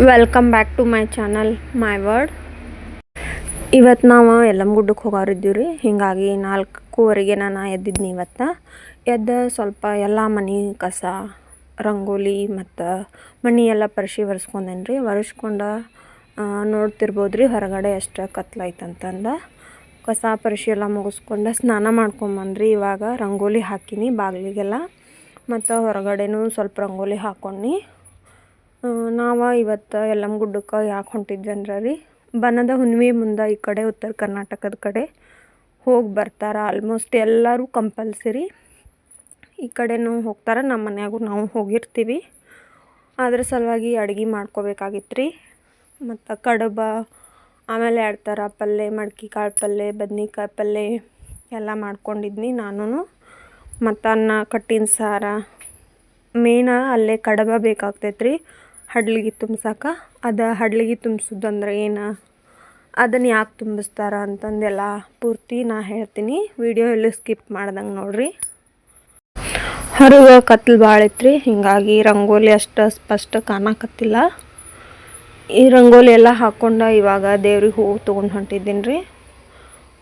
Welcome back to my channel my word ಇವತ್ತು ನಾವು ಯಲ್ಲಮ್ಮಗುಡ್ಡಕ್ಕೆ ಹೋಗೋರಿದ್ದೀವಿ ರೀ ಹೀಗಾಗಿ ನಾಲ್ಕೂವರೆಗೆ ನಾನು ಎದ್ದಿದ್ನಿ ಇವತ್ತು. ಎದ್ದು ಸ್ವಲ್ಪ ಎಲ್ಲ ಮನೆ ಕಸ, ರಂಗೋಲಿ ಮತ್ತು ಮನೆ ಎಲ್ಲ ಪರಿಶಿ ಒರೆಸ್ಕೊಂಡೇನಿ ರೀ ಒರೆಸ್ಕೊಂಡು ನೋಡ್ತಿರ್ಬೋದು ರೀ ಹೊರಗಡೆ ಎಷ್ಟು ಕತ್ಲಾಯ್ತಂತಂದು. ಕಸ ಪರಿಶಿ ಎಲ್ಲ ಮುಗಿಸ್ಕೊಂಡು ಸ್ನಾನ ಮಾಡ್ಕೊಂಬಂದ್ರಿ ಇವಾಗ ರಂಗೋಲಿ ಹಾಕಿನಿ, ಬಾಗಿಲಿಗೆಲ್ಲ. ಮತ್ತು ಹೊರಗಡೆನೂ ಸ್ವಲ್ಪ ರಂಗೋಲಿ ಹಾಕ್ಕೊಂಡು ನಾವು ಇವತ್ತು ಎಲ್ಲಮ್ಮ ಗುಡ್ಡಕ್ಕೆ ಯಾಕೆ ಹೊಂಟಿದ್ವಿ ಅಂದ್ರೆ ರೀ, ಬನದ ಹುಣ್ಣಿಮೆ ಮುಂದೆ ಈ ಕಡೆ ಉತ್ತರ ಕರ್ನಾಟಕದ ಕಡೆ ಹೋಗಿ ಬರ್ತಾರೆ ಆಲ್ಮೋಸ್ಟ್ ಎಲ್ಲರೂ ಕಂಪಲ್ಸರಿ ಈ ಕಡೆನೂ ಹೋಗ್ತಾರೆ ನಮ್ಮ ಮನೆಯಾಗು ನಾವು ಹೋಗಿರ್ತೀವಿ. ಅದ್ರ ಸಲುವಾಗಿ ಅಡುಗೆ ಮಾಡ್ಕೋಬೇಕಾಗಿತ್ತು ರೀ ಮತ್ತು ಕಡುಬ, ಆಮೇಲೆ ಎರಡು ಥರ ಪಲ್ಯ ಮಡ್ಕೆ ಕಾಳು ಪಲ್ಯ ಬದ್ನಿಕಾಯಿ ಪಲ್ಯ ಎಲ್ಲ ಮಾಡ್ಕೊಂಡಿದ್ನಿ ನಾನು ಮತ್ತು ಅನ್ನ, ಕಟ್ಟಿನ ಸಾರ, ಮೇನ ಅಲ್ಲೇ ಕಡಬ ಬೇಕಾಗ್ತೈತೆ ರೀ ಹಡ್ಲಿಗೆ ತುಂಬ್ಸಕ್ಕೆ ಅದು ಹಡ್ಲಿಗೆ ತುಂಬಿಸೋದಂದ್ರೆ ಏನು? ಅದನ್ನು ಯಾಕೆ ತುಂಬಿಸ್ತಾರ ಅಂತಂದೆಲ್ಲ ಪೂರ್ತಿ ನಾ ಹೇಳ್ತೀನಿ. ವಿಡಿಯೋ ಎಲ್ಲ ಸ್ಕಿಪ್ ಮಾಡ್ದಂಗೆ ನೋಡ್ರಿ. ಹೊರಗೆ ಕತ್ಲು ಭಾಳ ಐತ್ರಿ. ಹೀಗಾಗಿ ರಂಗೋಲಿ ಅಷ್ಟು ಸ್ಪಷ್ಟ ಕಾಣಕತ್ತಿಲ್ಲ. ಈ ರಂಗೋಲಿ ಎಲ್ಲ ಹಾಕ್ಕೊಂಡು ಇವಾಗ ದೇವ್ರಿಗೆ ಹೂವು ತೊಗೊಂಡು ಹೊಂಟಿದ್ದೀನಿ ರೀ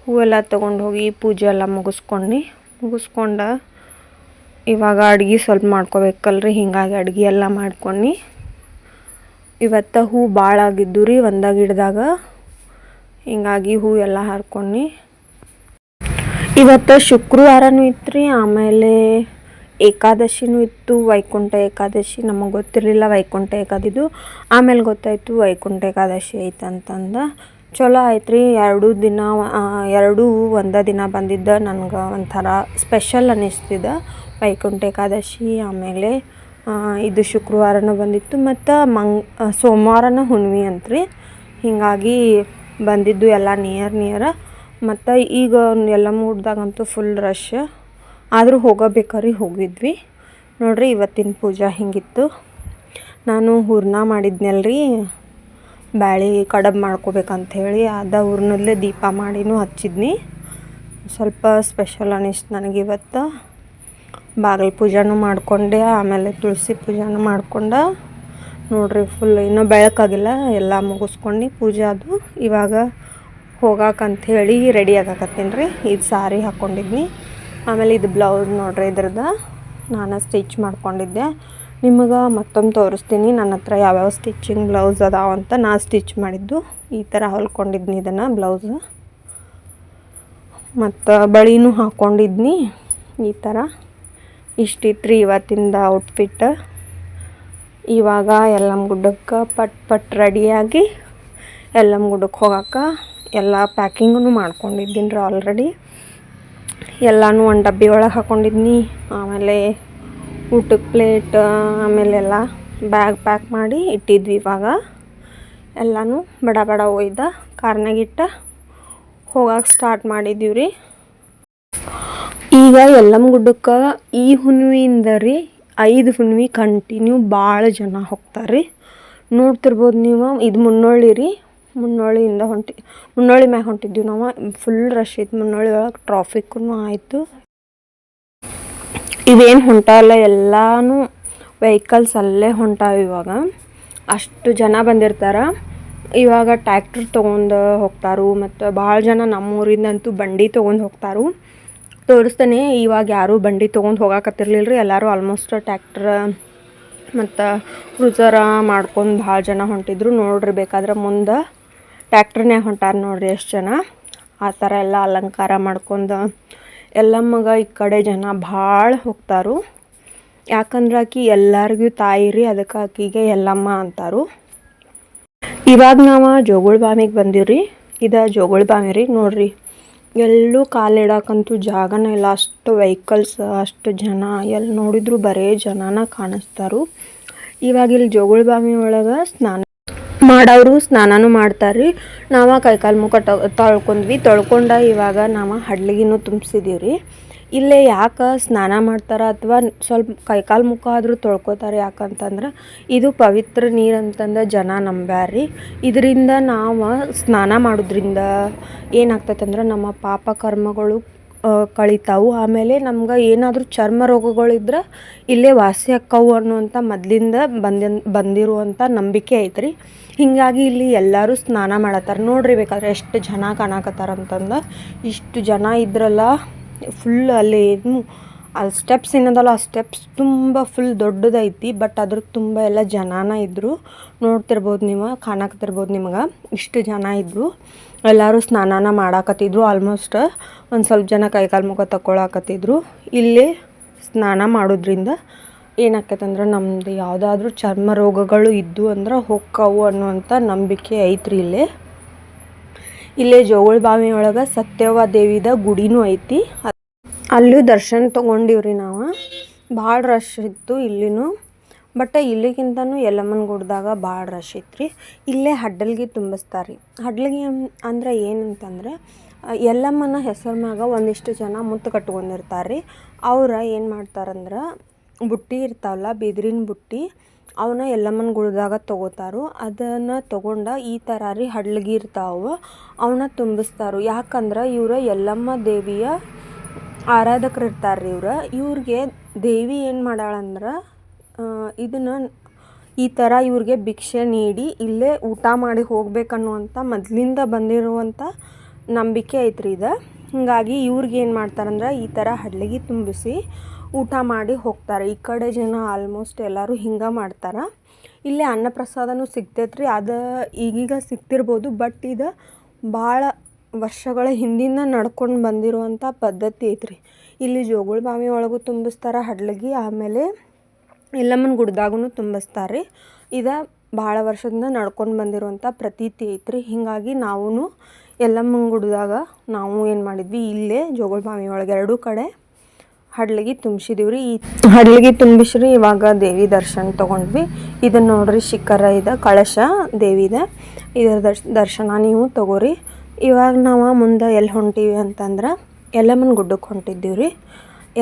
ಹೂವೆಲ್ಲ ತೊಗೊಂಡು ಹೋಗಿ ಪೂಜೆ ಎಲ್ಲ ಮುಗಿಸ್ಕೊಂಡು ಮುಗಿಸ್ಕೊಂಡು ಇವಾಗ ಅಡ್ಗೆ ಸ್ವಲ್ಪ ಮಾಡ್ಕೋಬೇಕಲ್ರಿ. ಹೀಗಾಗಿ ಅಡ್ಗೆ ಎಲ್ಲ ಮಾಡ್ಕೊಂಡು ಇವತ್ತು ಹೂ ಭಾಳ ಆಗಿದ್ದು ರೀ ಒಂದ ಗಿಡದಾಗ ಹಿಂಗಾಗಿ ಹೂ ಎಲ್ಲ ಹಾರ್ಕೊಂಡು ಇವತ್ತು ಶುಕ್ರವಾರನೂ ಇತ್ತು ರೀ, ಆಮೇಲೆ ಏಕಾದಶಿನೂ ಇತ್ತು, ವೈಕುಂಠ ಏಕಾದಶಿ. ನಮಗೆ ಗೊತ್ತಿರಲಿಲ್ಲ ವೈಕುಂಠ ಏಕಾದಿದ್ದು ಆಮೇಲೆ ಗೊತ್ತಾಯಿತು ವೈಕುಂಠ ಏಕಾದಶಿ ಐತೆ ಅಂತಂದು ಚಲೋ ಆಯ್ತು ರೀ, ಎರಡೂ ದಿನ ಎರಡೂ ಒಂದೇ ದಿನ ಬಂದಿದ್ದ. ನನಗೆ ಒಂಥರ ಸ್ಪೆಷಲ್ ಅನ್ನಿಸ್ತಿದ್ದ ವೈಕುಂಠ ಏಕಾದಶಿ, ಆಮೇಲೆ ಇದು ಶುಕ್ರವಾರನೂ ಬಂದಿತ್ತು ಮತ್ತು ಮಂಗ್ ಸೋಮವಾರನ ಹುಣ್ಮೆ ಅಂತ್ರಿ. ಹೀಗಾಗಿ ಬಂದಿದ್ದು ಎಲ್ಲ ನಿಯರ್ ನಿಯರ ಮತ್ತು ಈಗ ಎಲ್ಲ ಮೂಡ್ದಾಗಂತೂ ಫುಲ್ ರಶ್ ಆದರೂ ಹೋಗಬೇಕಾದ್ರೆ ಹೋಗಿದ್ವಿ. ನೋಡ್ರಿ ಇವತ್ತಿನ ಪೂಜೆ ಹಿಂಗಿತ್ತು. ನಾನು ಹೂರ್ಣ ಮಾಡಿದ್ನಲ್ರಿ. ಬ್ಯಾಳಿ ಕಡಬು ಮಾಡ್ಕೋಬೇಕಂತ ಹೇಳಿ ಅದ ಹೂರ್ಣದಲ್ಲೇ ದೀಪ ಮಾಡಿನೂ ಹಚ್ಚಿದ್ನಿ. ಸ್ವಲ್ಪ ಸ್ಪೆಷಲ್ ಅನ್ನಿಸ್ತು ನನಗೆ ಇವತ್ತು ಬಾಗಿಲು ಪೂಜೆನೂ ಮಾಡಿಕೊಂಡೆ, ಆಮೇಲೆ ತುಳಸಿ ಪೂಜೆನೂ ಮಾಡ್ಕೊಂಡೆ, ನೋಡ್ರಿ ಫುಲ್ ಇನ್ನೂ ಬೆಳಕಾಗಿಲ್ಲ, ಎಲ್ಲ ಮುಗಿಸ್ಕೊಂಡು ಪೂಜೆ ಅದು. ಇವಾಗ ಹೋಗಾಕಂತ ಹೇಳಿ ರೆಡಿ ಆಗಕತ್ತೀನಿ ರೀ ಇದು ಸಾರಿ ಹಾಕ್ಕೊಂಡಿದ್ನಿ ಆಮೇಲೆ ಇದು ಬ್ಲೌಸ್ ನೋಡ್ರಿ ಇದ್ರದ್ದು ನಾನು ಸ್ಟಿಚ್ ಮಾಡ್ಕೊಂಡಿದ್ದೆ. ನಿಮಗೆ ಮತ್ತೊಮ್ಮೆ ತೋರಿಸ್ತೀನಿ. ನನ್ನ ಹತ್ರ ಯಾವ್ಯಾವ ಸ್ಟಿಚಿಂಗ್ ಬ್ಲೌಸ್ ಅದಾವ ಅಂತ ನಾ ಸ್ಟಿಚ್ ಮಾಡಿದ್ದು. ಈ ಥರ ಹೊಲ್ಕೊಂಡಿದ್ನಿ ಇದನ್ನು ಬ್ಲೌಸ್ ಮತ್ತು ಬಳಿನೂ ಹಾಕ್ಕೊಂಡಿದ್ನಿ ಈ ಥರ ಇಷ್ಟಿತ್ತು ರೀ ಇವತ್ತಿಂದ ಔಟ್ಫಿಟ್ ಇವಾಗ ಎಲ್ಲಮ್ಮ ಗುಡ್ಡಕ್ಕೆ ಪಟ್ ಪಟ್ ರೆಡಿಯಾಗಿ ಎಲ್ಲಮ್ಮ ಗುಡ್ಡಕ್ಕೆ ಹೋಗಕ್ಕೆ ಎಲ್ಲ ಪ್ಯಾಕಿಂಗೂ ಮಾಡ್ಕೊಂಡಿದ್ದೀನಿ ರೀ ಆಲ್ರೆಡಿ ಎಲ್ಲನೂ ಒಂದು ಡಬ್ಬಿ ಒಳಗೆ ಹಾಕ್ಕೊಂಡಿದ್ನಿ ಆಮೇಲೆ ಊಟಕ್ಕೆ ಪ್ಲೇಟ್ ಆಮೇಲೆಲ್ಲ ಬ್ಯಾಗ್ ಪ್ಯಾಕ್ ಮಾಡಿ ಇಟ್ಟಿದ್ವಿ ಇವಾಗ. ಎಲ್ಲನೂ ಬಡ ಬಡ ಒಯ್ದ ಕಾರ್ನಾಗಿಟ್ಟ ಹೋಗಕ್ಕೆ ಸ್ಟಾರ್ಟ್ ಮಾಡಿದ್ದೀವಿ ರೀ ಈಗ ಎಲ್ಲಮ್ಮ ಗುಡ್ಡಕ್ಕೆ ಈ ಹುಣ್ವಿಯಿಂದ ರೀ ಐದು ಹುಣ್ವಿ ಕಂಟಿನ್ಯೂ ಭಾಳ ಜನ ಹೋಗ್ತಾರೆ ರೀ ನೋಡ್ತಿರ್ಬೋದು ನೀವು, ಇದು ಮುನ್ನೊಳ್ಳಿ ರೀ ಮುನ್ನೋಳಿಯಿಂದ ಹೊಂಟಿ, ಮುನ್ನೊಳ್ಳಿ ಮ್ಯಾಗ ಹೊಂಟಿದ್ವಿ ನಾವು ಫುಲ್ ರಶ್ ಇತ್ತು ಮುನ್ನೋಳಿ ಒಳಗೆ ಟ್ರಾಫಿಕ್ಕೂ ಆಯಿತು. ಇವೇನು ಹೊಂಟಲ್ಲ ಎಲ್ಲಾನು ವೆಹಿಕಲ್ಸ್ ಅಲ್ಲೇ ಹೊಂಟಾವ ಇವಾಗ. ಅಷ್ಟು ಜನ ಬಂದಿರ್ತಾರೆ. ಇವಾಗ ಟ್ಯಾಕ್ಟ್ರ್ ತೊಗೊಂಡು ಹೋಗ್ತಾರು, ಮತ್ತು ಭಾಳ ಜನ ನಮ್ಮೂರಿಂದಂತೂ ಬಂಡಿ ತೊಗೊಂಡು ಹೋಗ್ತಾರು. ತೋರಿಸ್ತೇನೆ. ಇವಾಗ ಯಾರೂ ಬಂಡಿ ತೊಗೊಂಡು ಹೋಗಕತ್ತಿರಲಿಲ್ಲ ರೀ ಎಲ್ಲರೂ ಆಲ್ಮೋಸ್ಟ್ ಟ್ಯಾಕ್ಟ್ರ ಮತ್ತು ಕ್ರೂಸರ ಮಾಡ್ಕೊಂಡು ಭಾಳ ಜನ ಹೊಂಟಿದ್ರು. ನೋಡ್ರಿ ಬೇಕಾದ್ರೆ ಮುಂದೆ ಟ್ಯಾಕ್ಟ್ರನ್ಯಾಗ ಹೊಂಟಾರ ನೋಡ್ರಿ ಎಷ್ಟು ಜನ. ಆ ಥರ ಎಲ್ಲ ಅಲಂಕಾರ ಮಾಡ್ಕೊಂಡು ಎಲ್ಲಮ್ಮಗ ಈ ಕಡೆ ಜನ ಭಾಳ ಹೋಗ್ತಾರು. ಯಾಕಂದ್ರೆ ಆಕಿ ಎಲ್ಲರಿಗೂ ತಾಯಿ ರೀ, ಅದಕ್ಕೆ ಆಕಿಗೆ ಎಲ್ಲಮ್ಮ ಅಂತಾರು. ಇವಾಗ ನಾವು ಜೋಗುಳ ಬಾಮಿಗೆ ಬಂದೀವಿ ಇದು ಜೋಗುಳ ಬಾಮಿ ರೀ. ನೋಡ್ರಿ ಎಲ್ಲೂ ಕಾಲಿಡಕ್ಕಂತೂ ಜಾಗನೇ ಇಲ್ಲ. ಅಷ್ಟು ವೆಹಿಕಲ್ಸ್ ಅಷ್ಟು ಜನ ಎಲ್ಲಿ ನೋಡಿದ್ರು ಬರೇ ಜನನ ಕಾಣಿಸ್ತಾರು. ಇವಾಗ ಇಲ್ಲಿ ಜೋಗುಳ ಬಾವಿ ಒಳಗೆ ಸ್ನಾನ ಮಾಡೋರು ಸ್ನಾನನೂ ಮಾಡ್ತಾರೆ ರೀ ನಾವು ಕೈಕಾಲು ಮುಖ ತೊಳ್ಕೊಂಡ್ವಿ. ತೊಳ್ಕೊಂಡ ಇವಾಗ ನಾವು ಹಡ್ಲಿಗಿನೂ ತುಂಬಿಸಿದೀವಿ ರೀ ಇಲ್ಲೇ ಯಾಕೆ ಸ್ನಾನ ಮಾಡ್ತಾರೆ ಅಥವಾ ಸ್ವಲ್ಪ ಕೈಕಾಲು ಮುಖ ಆದರೂ ತೊಳ್ಕೊತಾರೆ ಯಾಕಂತಂದ್ರೆ ಇದು ಪವಿತ್ರ ನೀರು ಅಂತಂದು ಜನ ನಂಬ್ಯಾರ್ರಿ. ಇದರಿಂದ ನಾವು ಸ್ನಾನ ಮಾಡೋದ್ರಿಂದ ಏನಾಗ್ತೈತಂದ್ರೆ ನಮ್ಮ ಪಾಪ ಕರ್ಮಗಳು ಕಳಿತಾವು. ಆಮೇಲೆ ನಮ್ಗೆ ಏನಾದರೂ ಚರ್ಮ ರೋಗಗಳಿದ್ರೆ ಇಲ್ಲೇ ವಾಸಿ ಆಕ್ಕವು ಅನ್ನುವಂಥ ಮೊದಲಿಂದ ಬಂದ ಬಂದಿರುವಂಥ ನಂಬಿಕೆ ಐತ್ರಿ. ಹೀಗಾಗಿ ಇಲ್ಲಿ ಎಲ್ಲರೂ ಸ್ನಾನ ಮಾಡತ್ತಾರ. ನೋಡ್ರಿ ಬೇಕಾದ್ರೆ ಎಷ್ಟು ಜನ ಕಾಣಕತ್ತಾರ ಅಂತಂದು ಇಷ್ಟು ಜನ ಇದ್ರಲ್ಲ ಫುಲ್ ಅಲ್ಲಿ ಏನು ಅಲ್ಲಿ ಸ್ಟೆಪ್ಸ್ ಏನದಲ್ಲ ಆ ಸ್ಟೆಪ್ಸ್ ತುಂಬ ಫುಲ್ ದೊಡ್ಡದೈತಿ ಬಟ್ ಅದ್ರ ತುಂಬ ಎಲ್ಲ ಜನಾನ ಇದ್ದರು ನೋಡ್ತಿರ್ಬೋದು ನೀವು, ಕಾಣಕತ್ತಿರ್ಬೋದು ನಿಮಗೆ, ಇಷ್ಟು ಜನ ಇದ್ದರು ಎಲ್ಲರೂ ಸ್ನಾನನ ಮಾಡಾಕತ್ತಿದ್ರು ಆಲ್ಮೋಸ್ಟ್ ಒಂದು ಸ್ವಲ್ಪ ಜನ ಕೈಕಾಲು ಮುಖ ತಗೊಳಕತ್ತಿದ್ರು ಇಲ್ಲಿ ಸ್ನಾನ ಮಾಡೋದ್ರಿಂದ ಏನಾಕೈತಂದ್ರೆ ನಮ್ಮದು ಯಾವುದಾದ್ರೂ ಚರ್ಮ ರೋಗಗಳು ಇದ್ದು ಅಂದ್ರೆ ಹೊಕ್ಕವು ಅನ್ನುವಂಥ ನಂಬಿಕೆ ಐತ್ರಿ ಇಲ್ಲಿ. ಇಲ್ಲೇ ಜೋಗುಳ ಬಾವಿ ಒಳಗೆ ಸತ್ಯವ ದೇವಿದ ಗುಡಿನೂ ಐತಿ. ಅಲ್ಲೂ ದರ್ಶನ ತೊಗೊಂಡಿವ್ರಿ ನಾವು. ಭಾಳ ರಶ್ ಇತ್ತು ಇಲ್ಲಿನೂ. ಬಟ್ ಇಲ್ಲಿಗಿಂತನೂ ಯಲ್ಲಮ್ಮನ ಗುಡ್ದಾಗ ಭಾಳ ರಶ್ ಇತ್ತು ಇಲ್ಲೇ ಹಡ್ಡಲ್ಗಿ ತುಂಬಿಸ್ತಾರೆ ಹಡ್ಲಗಿ ಅಂ- ಅಂದ್ರೆ ಏನಂತಂದ್ರೆ ಯಲ್ಲಮ್ಮನ ಹೆಸರು ಮ್ಯಾಗ ಒಂದಿಷ್ಟು ಜನ ಮುತ್ತು ಕಟ್ಕೊಂಡಿರ್ತಾರೆ ರೀ ಅವ್ರು ಏನು ಮಾಡ್ತಾರಂದ್ರೆ, ಬುಟ್ಟಿ ಇರ್ತಾವಲ್ಲ, ಬಿದಿರಿನ ಬುಟ್ಟಿ ಅವನ್ನ ಯಲ್ಲಮ್ಮನ ಗುಳದಾಗ ತಗೋತಾರು. ಅದನ್ನು ತೊಗೊಂಡ ಈ ಥರ ರೀ ಅವನ್ನ ತುಂಬಿಸ್ತಾರೋ. ಯಾಕಂದ್ರೆ ಇವ್ರು ಎಲ್ಲಮ್ಮ ದೇವಿಯ ಆರಾಧಕರು ಇರ್ತಾರೆ ರೀ ಇವ್ರು. ಇವ್ರಿಗೆ ದೇವಿ ಏನು ಮಾಡಾಳಂದ್ರೆ ಇದನ್ನು ಈ ಥರ ಇವ್ರಿಗೆ ಭಿಕ್ಷೆ ನೀಡಿ ಇಲ್ಲೇ ಊಟ ಮಾಡಿ ಹೋಗ್ಬೇಕನ್ನುವಂಥ ಮೊದಲಿಂದ ಬಂದಿರುವಂಥ ನಂಬಿಕೆ ಐತ್ರಿ ಇದು. ಹೀಗಾಗಿ ಇವ್ರಿಗೆ ಏನು ಮಾಡ್ತಾರಂದ್ರೆ ಈ ಥರ ಹಡ್ಲಿಗೆ ತುಂಬಿಸಿ ಊಟ ಮಾಡಿ ಹೋಗ್ತಾರೆ. ಈ ಕಡೆ ಜನ ಆಲ್ಮೋಸ್ಟ್ ಎಲ್ಲರೂ ಹಿಂಗೆ ಮಾಡ್ತಾರೆ. ಇಲ್ಲೇ ಅನ್ನಪ್ರಸಾದನೂ ಸಿಗ್ತೈತ್ರಿ. ಅದು ಈಗೀಗ ಸಿಗ್ತಿರ್ಬೋದು ಬಟ್ ಇದು ಭಾಳ ವರ್ಷಗಳ ಹಿಂದಿಂದ ನಡ್ಕೊಂಡು ಬಂದಿರುವಂಥ ಪದ್ಧತಿ ಐತ್ರಿ. ಇಲ್ಲಿ ಜೋಗುಳ ಬಾವಿ ಒಳಗೂ ತುಂಬಿಸ್ತಾರೆ ಹಡ್ಲಗಿ, ಆಮೇಲೆ ಎಲ್ಲಮ್ಮನ ಗುಡ್ದಾಗೂ ತುಂಬಿಸ್ತಾರೆ ಇದು ಭಾಳ ವರ್ಷದಿಂದ ನಡ್ಕೊಂಡು ಬಂದಿರುವಂಥ ಪ್ರತೀತಿ ಐತ್ರಿ. ಹೀಗಾಗಿ ನಾವೂ ಎಲ್ಲಮ್ಮನ ಗುಡ್ದಾಗ ನಾವು ಏನು ಮಾಡಿದ್ವಿ, ಇಲ್ಲೇ ಜೋಗುಳ ಬಾವಿ ಒಳಗೆ ಎರಡೂ ಕಡೆ ಹಡ್ಲಿಗೆ ತುಂಬಿಸಿದೀವಿ ರೀ ಈ ಹಡ್ಲಿಗೆ ತುಂಬಿಸ್ರಿ ಇವಾಗ ದೇವಿ ದರ್ಶನ ತೊಗೊಂಡ್ವಿ. ಇದನ್ನ ನೋಡ್ರಿ ಶಿಖರ ಇದೆ, ಕಳಶ ದೇವಿದ ಇದರ ದರ್ಶ್, ದರ್ಶನ ನೀವು ತಗೋರಿ. ಇವಾಗ ನಾವು ಮುಂದೆ ಎಲ್ಲಿ ಹೊಂಟೀವಿ ಅಂತಂದ್ರೆ ಯಲ್ಲಮ್ಮನ ಗುಡ್ಡಕ್ಕೆ ಹೊಂಟಿದ್ದೀವಿ ರೀ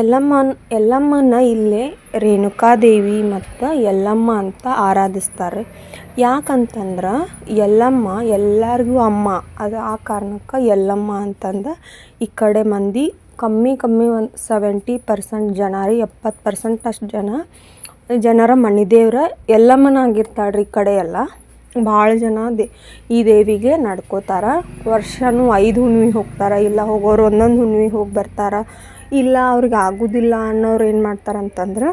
ಎಲ್ಲಮ್ಮನ ಎಲ್ಲಮ್ಮನ ಇಲ್ಲೇ ರೇಣುಕಾದೇವಿ ಮತ್ತು ಯಲ್ಲಮ್ಮ ಅಂತ ಆರಾಧಿಸ್ತಾರೆ ಯಾಕಂತಂದ್ರೆ ಯಲ್ಲಮ್ಮ ಎಲ್ಲರಿಗೂ ಅಮ್ಮ. ಅದು ಆ ಕಾರಣಕ್ಕೆ ಯಲ್ಲಮ್ಮ ಅಂತಂದು ಈ ಕಡೆ ಮಂದಿ ಕಮ್ಮಿ ಕಮ್ಮಿ ಒಂದು ಸೆವೆಂಟಿ ಪರ್ಸೆಂಟ್ ಜನ ರೀ, ಎಪ್ಪತ್ತು ಪರ್ಸೆಂಟ್ ಅಷ್ಟು ಜನ. ಜನರ ಮಣಿದೇವ್ರ ಎಲ್ಲಮ್ಮನಾಗಿರ್ತಾಳೆ ರೀ ಈ ಕಡೆ ಎಲ್ಲ. ಭಾಳ ಜನ ದೇ, ಈ ದೇವಿಗೆ ನಡ್ಕೋತಾರ. ವರ್ಷನೂ ಐದು ಹುಣ್ಣಿಮೆ ಹೋಗ್ತಾರ, ಇಲ್ಲ ಹೋಗೋರು ಒಂದೊಂದು ಹುಣ್ಣಿಮೆ ಹೋಗಿ ಬರ್ತಾರ. ಇಲ್ಲ ಅವ್ರಿಗೆ ಆಗೋದಿಲ್ಲ ಅನ್ನೋರು ಏನು ಮಾಡ್ತಾರೆ ಅಂತಂದ್ರೆ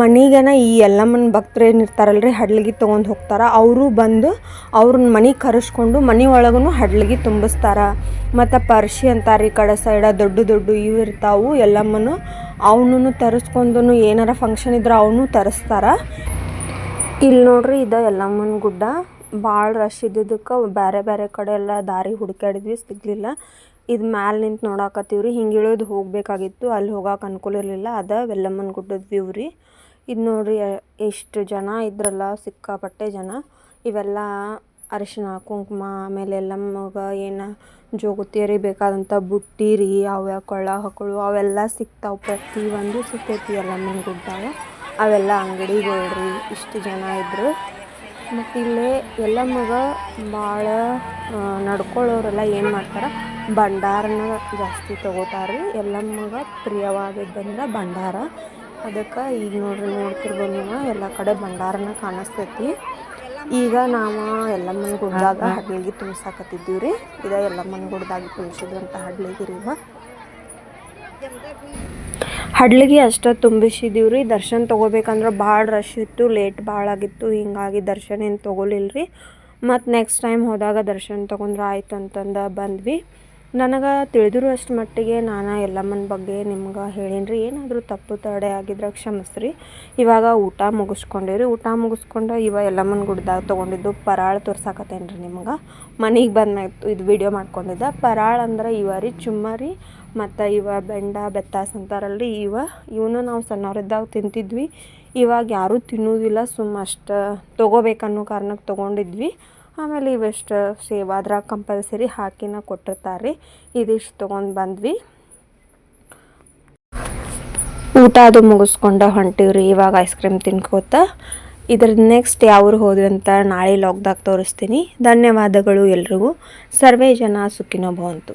ಮನೆಗೆನ ಈ ಎಲ್ಲಮ್ಮನ ಭಕ್ತರು ಏನಿರ್ತಾರಲ್ಲ ರೀ ಹಡ್ಲಿಗೆ ತೊಗೊಂಡು ಹೋಗ್ತಾರೆ. ಅವರು ಬಂದು ಅವ್ರನ್ನ ಮನೆ ಕರೆಸ್ಕೊಂಡು ಮನೆ ಒಳಗೂ ಹಡ್ಲಿಗೆ ತುಂಬಿಸ್ತಾರೆ. ಮತ್ತು ಪರ್ಶಿ ಅಂತಾರೆ ಈ ಕಡೆ ಸೈಡ, ದೊಡ್ಡ ದೊಡ್ಡ ಇವು ಇರ್ತಾವು ಎಲ್ಲಮ್ಮನು ಅವನು ತರಿಸ್ಕೊಂಡು ಏನಾರ ಫಂಕ್ಷನ್ ಇದ್ರೆ ಅವನು ತರಿಸ್ತಾರೆ. ಇಲ್ಲಿ ನೋಡ್ರಿ ಇದು ಎಲ್ಲಮ್ಮನ ಗುಡ್ಡ. ಭಾಳ ರಶ್ ಇದ್ದಿದ್ದಕ್ಕೆ ಬೇರೆ ಬೇರೆ ಕಡೆ ಎಲ್ಲ ದಾರಿ ಹುಡುಕಾಡಿದ್ವಿ ಸಿಗಲಿಲ್ಲ. ಇದು ಮ್ಯಾಲೆ ನಿಂತು ನೋಡಾಕತ್ತೀವಿ ರೀ ಹಿಂಗೆ ಇಳಿದು ಹೋಗಬೇಕಾಗಿತ್ತು, ಅಲ್ಲಿ ಹೋಗಕ್ಕೆ ಅನುಕೂಲ ಇರಲಿಲ್ಲ ಅದ ವೆಲ್ಲಮ್ಮನ ಗುಡ್ಡದ ವ್ಯೂ ರೀ. ಇದು ನೋಡ್ರಿ ಎಷ್ಟು ಜನ ಇದ್ರಲ್ಲ, ಸಿಕ್ಕಾಪಟ್ಟೆ ಜನ. ಇವೆಲ್ಲ ಅರಿಶಿನ ಕುಂಕುಮ, ಆಮೇಲೆ ಎಲ್ಲಮ್ಮಗ ಏನು ಜೋಗುತಿಯರಿಗೆ ಬೇಕಾದಂಥ ಬುಟ್ಟಿ ರೀ, ಅವ್ಯಾವ ಕೊಳ್ಳ ಹಕ್ಕಳು, ಅವೆಲ್ಲ ಸಿಗ್ತಾವೆ. ಪ್ರತಿಯೊಂದು ಸಿಗ್ತೈತಿ ಎಲ್ಲಮ್ಮನ ಗುಡ್ಡಾಗ ಅವೆಲ್ಲ ಅಂಗಡಿಗಳು ರೀ ಇಷ್ಟು ಜನ ಇದ್ದರು ಮತ್ತು ಇಲ್ಲೇ ಯಲ್ಲಮ್ಮಗ ಭಾಳ ನಡ್ಕೊಳ್ಳೋರೆಲ್ಲ ಏನು ಮಾಡ್ತಾರೆ, ಭಂಡಾರನ ಜಾಸ್ತಿ ತೊಗೋತಾರೆ ರೀ ಮಗ ಪ್ರಿಯವಾದದ್ದಂದ್ರೆ ಭಂಡಾರ. ಅದಕ್ಕೆ ಈಗ ನೋಡ್ರಿ ನೋಡ್ತಿರ್ಬೋದು ನೀವು, ಎಲ್ಲ ಕಡೆ ಭಂಡಾರನ ಕಾಣಿಸ್ತೈತಿ. ಈಗ ನಾವು ಯಲ್ಲಮ್ಮನ ಗುಡ್ದಾಗ ಹಡ್ಲಿಗೆ ತುಂಬಿಸಾಕತ್ತಿದ್ದೀವಿ ರೀ ಇದು ಮನೆ ಗುಡ್ದಾಗ ತುಂಬಿಸಿದಂಥ ಹಡ್ಲಿಗೆ ರೀ ಹಡ್ಲಿಗೆ ಅಷ್ಟೇ ತುಂಬಿಸಿದೀವಿ ರೀ ದರ್ಶನ ತೊಗೋಬೇಕಂದ್ರೆ ಭಾಳ ರಶ್ ಇತ್ತು ಲೇಟ್ ಭಾಳ ಆಗಿತ್ತು, ಹಿಂಗಾಗಿ ದರ್ಶನ ಏನು ತೊಗೊಲಿಲ್ಲ ರೀ ಮತ್ತು ನೆಕ್ಸ್ಟ್ ಟೈಮ್ ಹೋದಾಗ ದರ್ಶನ ತೊಗೊಂಡ್ರೆ ಆಯ್ತು ಅಂತಂದು ಬಂದ್ವಿ. ನನಗೆ ತಿಳಿದಿರೋ ಅಷ್ಟು ಮಟ್ಟಿಗೆ ನಾನು ಎಲ್ಲಮ್ಮನ ಬಗ್ಗೆ ನಿಮ್ಗೆ ಹೇಳೀನಿ ರೀ ಏನಾದರೂ ತಪ್ಪು ತಡೆ ಆಗಿದ್ರೆ ಕ್ಷಮಿಸ್ರಿ. ಇವಾಗ ಊಟ ಮುಗಿಸ್ಕೊಂಡೇ ರೀ ಊಟ ಮುಗಿಸ್ಕೊಂಡು ಇವ ಎಲ್ಲಮ್ಮನ ಗುಡ್ದಾಗ ತೊಗೊಂಡಿದ್ದು ಪರಾಳ ತೋರ್ಸಾಕತ್ತೇನೆ ರೀ ನಿಮ್ಗೆ. ಮನೆಗೆ ಬಂದಾಯ್ತು ಇದು ವಿಡಿಯೋ ಮಾಡ್ಕೊಂಡಿದ್ದೆ. ಪರಾಳ ಅಂದ್ರೆ ಇವ ರೀ ಚುಮ್ಮರಿ ಮತ್ತು ಇವ ಬೆಂಡ ಬೆತ್ತಾಸ್ ರೀ ಇವ ಇವನು ನಾವು ಸಣ್ಣವರಿದ್ದಾಗ ತಿಂತಿದ್ವಿ. ಇವಾಗ ಯಾರೂ ತಿನ್ನೋದಿಲ್ಲ. ಸುಮ್ಮ ಅಷ್ಟು ತೊಗೋಬೇಕನ್ನೋ ಕಾರಣಕ್ಕೆ ತೊಗೊಂಡಿದ್ವಿ. ಆಮೇಲೆ ಇವೆಷ್ಟು ಸೇವ್ ಅದ್ರಾಗ ಕಂಪಲ್ಸರಿ ಹಾಕಿನ ಕೊಟ್ಟಿರ್ತಾರೆ ರೀ ಇದಿಷ್ಟು ತೊಗೊಂಡು ಬಂದ್ವಿ. ಊಟ ಅದು ಮುಗಿಸ್ಕೊಂಡು ಹೊಂಟಿವ್ರಿ, ಇವಾಗ ಐಸ್ ಕ್ರೀಮ್ ತಿನ್ಕೋತ. ಇದ್ರ ನೆಕ್ಸ್ಟ್ ಯಾವ್ರು ಹೋದ್ವಿ ಅಂತ ನಾಳೆ ಲಾಗ್ದಾಗ ತೋರಿಸ್ತೀನಿ. ಧನ್ಯವಾದಗಳು ಎಲ್ರಿಗೂ. ಸರ್ವೇ ಜನ ಸುಖಿನೋ ಭವಂತು.